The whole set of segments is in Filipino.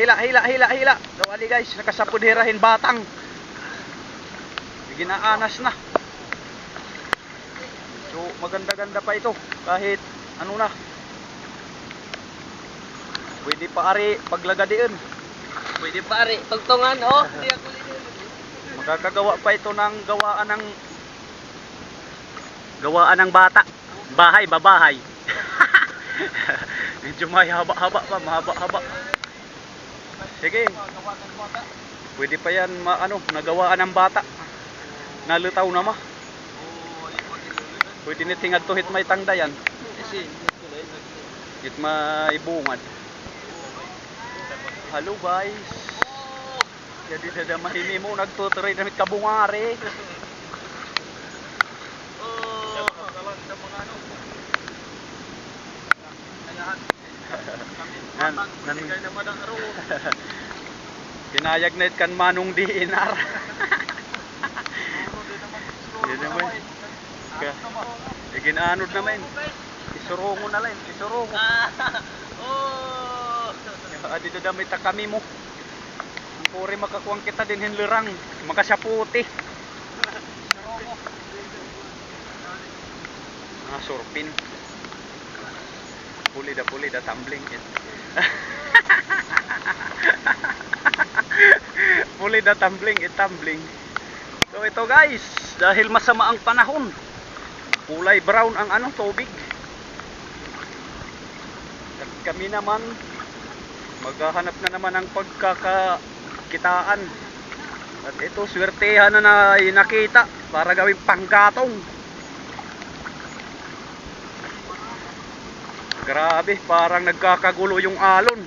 Hila, hila, hila, hila. Dawali guys, nakasapod hirahin batang. Ginaanas na. So, maganda-ganda pa ito. Kahit, ano na. Pwede pa ari, paglagadiin. Pwede pare, tugtungan, oh. Hindi ako linin. Magkakagawa pa ito ng gawaan ng gawaan ng bata. Bahay, babahay. Medyo may haba-haba pa, mahaba-haba. Sige. Pwede pa yan maano, nagawaan ng bata. Nalutaw na ma. Pwede ni tingad to may tangda yan. Hit may bungad. Hello guys. Jadi dada mahimi mo nagtutuloy damit kabungari. oh. Nan, nan, Pinayag na kan manong di inar. Yan naman. Iginanod naman. Isurungo na lang, isurungo. Oh. Adi dada may takami mo. Ang puri makakuwang kita din hinlurang. Makasyaputi. Ah, surpin. Puli da puli da tumbling it. puli da tumbling it tumbling. So ito guys, dahil masama ang panahon. Kulay brown ang ano tubig. At kami naman maghahanap na naman ng pagkakakitaan. At ito, swertehan na na nakita para gawing panggatong. Grabe, parang nagkakagulo yung alon.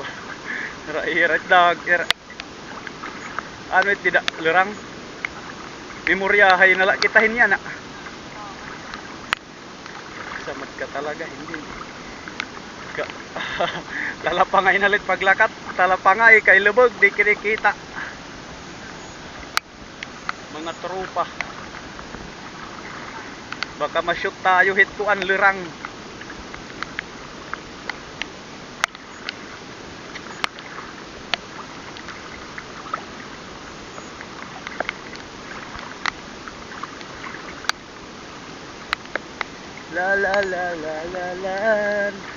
Rairat dag. Ano tidak lerang. Memoryahay na la kitahin yan na. Samad ka talaga, hindi. Ka, talapangay na lit paglakat. Talapangay kay lubog, di kinikita. Mga tropa. Baka ma-shoot tayo hit ko ang lirang. La la la la la la.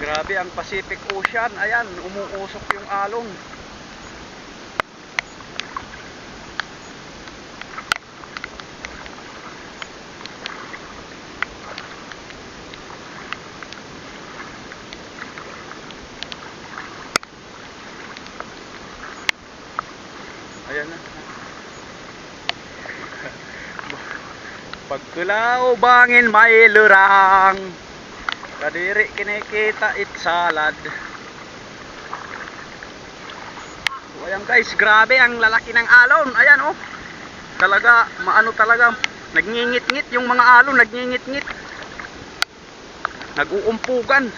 Grabe ang Pacific Ocean. Ayan, umuusok yung alon. Ayan na. Pagkulaw bangin may lurang Kadiri kinikita it salad. So, Ayan guys, grabe ang lalaki ng alon. Ayan oh. Talaga, maano talaga. Nagngingit-ngit yung mga alon Nagngingit-ngit. Nag-uumpugan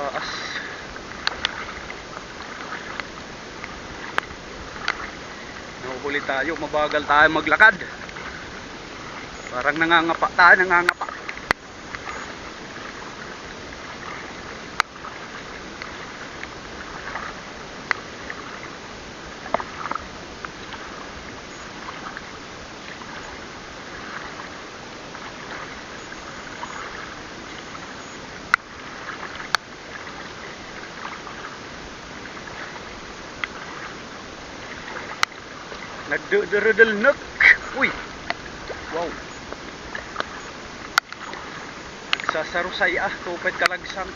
Taas. Tayo, mabagal tayo maglakad. Parang nangangapa tayo, nangangapa. Nagdudurudulnuk. Uy. Wow. Nagsasarusay ah, tupad kalagsang.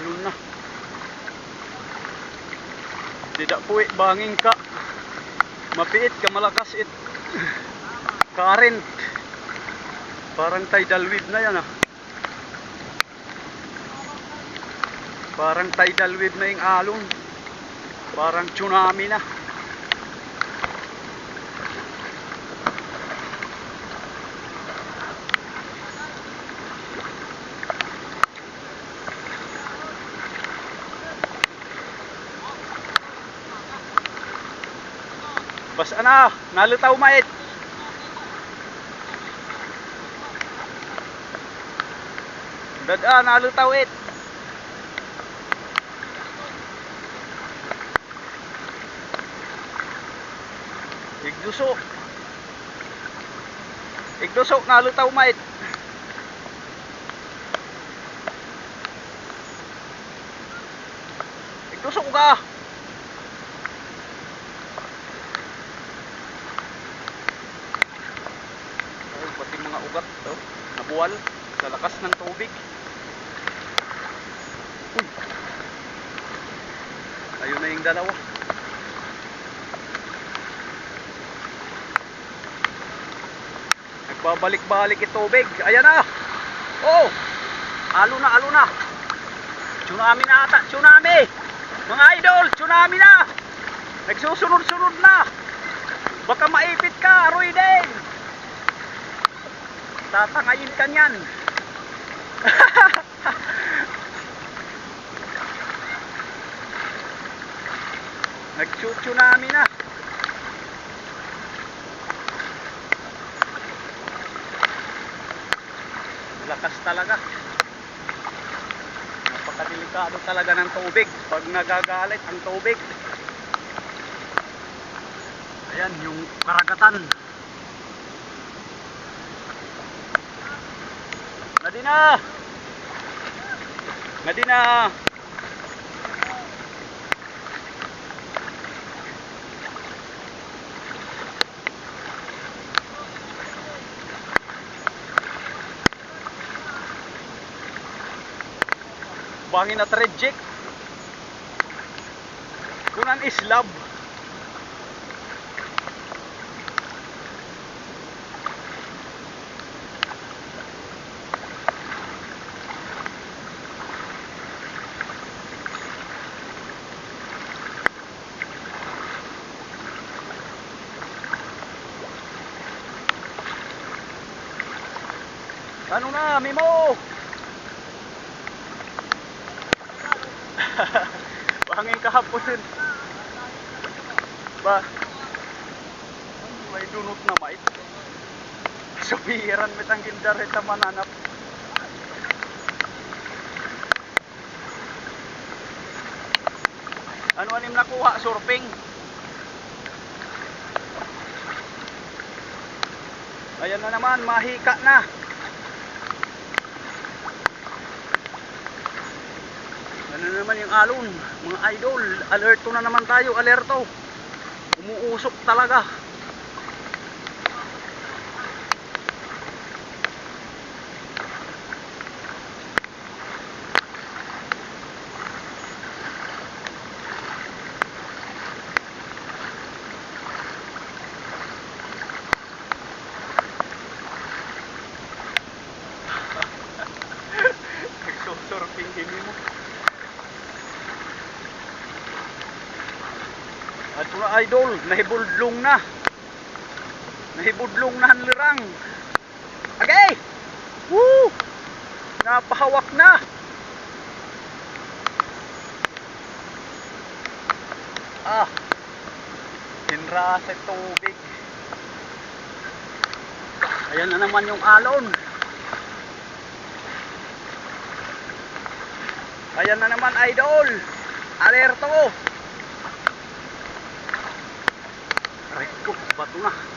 Alon na. Tidak puwi banging ka. Mapiit ka malakas it. Current. Parang tidal wave na yan ah. Parang tidal wave na yung alon. Parang tsunami na. Bas ana, nalutaw mait. Dada, nalutaw it. Igdusok. Igdusok, nalutaw mait. Igdusok ka. Ay, pati mga ugat to, nabuwal sa lakas ng tubig. Uy. Ayun na yung dalawa. Nagbabalik-balik yung tubig. Ayan na. Oh. Alo na, alo na. Tsunami na ata, tsunami. Mga idol, tsunami na. Nagsusunod-sunod na. Baka maipit ka, Roy din. Tatangayin ka niyan. Nagtsu-tsunami na. Lakas talaga. Napakadelikado talaga ng tubig pag nagagalit ang tubig. Ayan, yung karagatan. Nadina! Nadina! Bangin na trejek. Kunan islab. Ano na, Mimo? Bangin kahapon dun. Ba? May dunot na mait. Subiran met ang gindaret na mananap. Ano anim nakuha? Surfing? Ayan na naman, mahika na. Ano na naman yung alon, mga idol, alerto na naman tayo, alerto. Umuusok talaga. Nagsusurfing din mo. At mga idol, nahibudlong na. Nahibudlong na ang lirang. Okay! Woo! Napahawak na. Ah. Tinra sa tubig. Ayan na naman yung alon. Ayan na naman idol. Alerto. バット。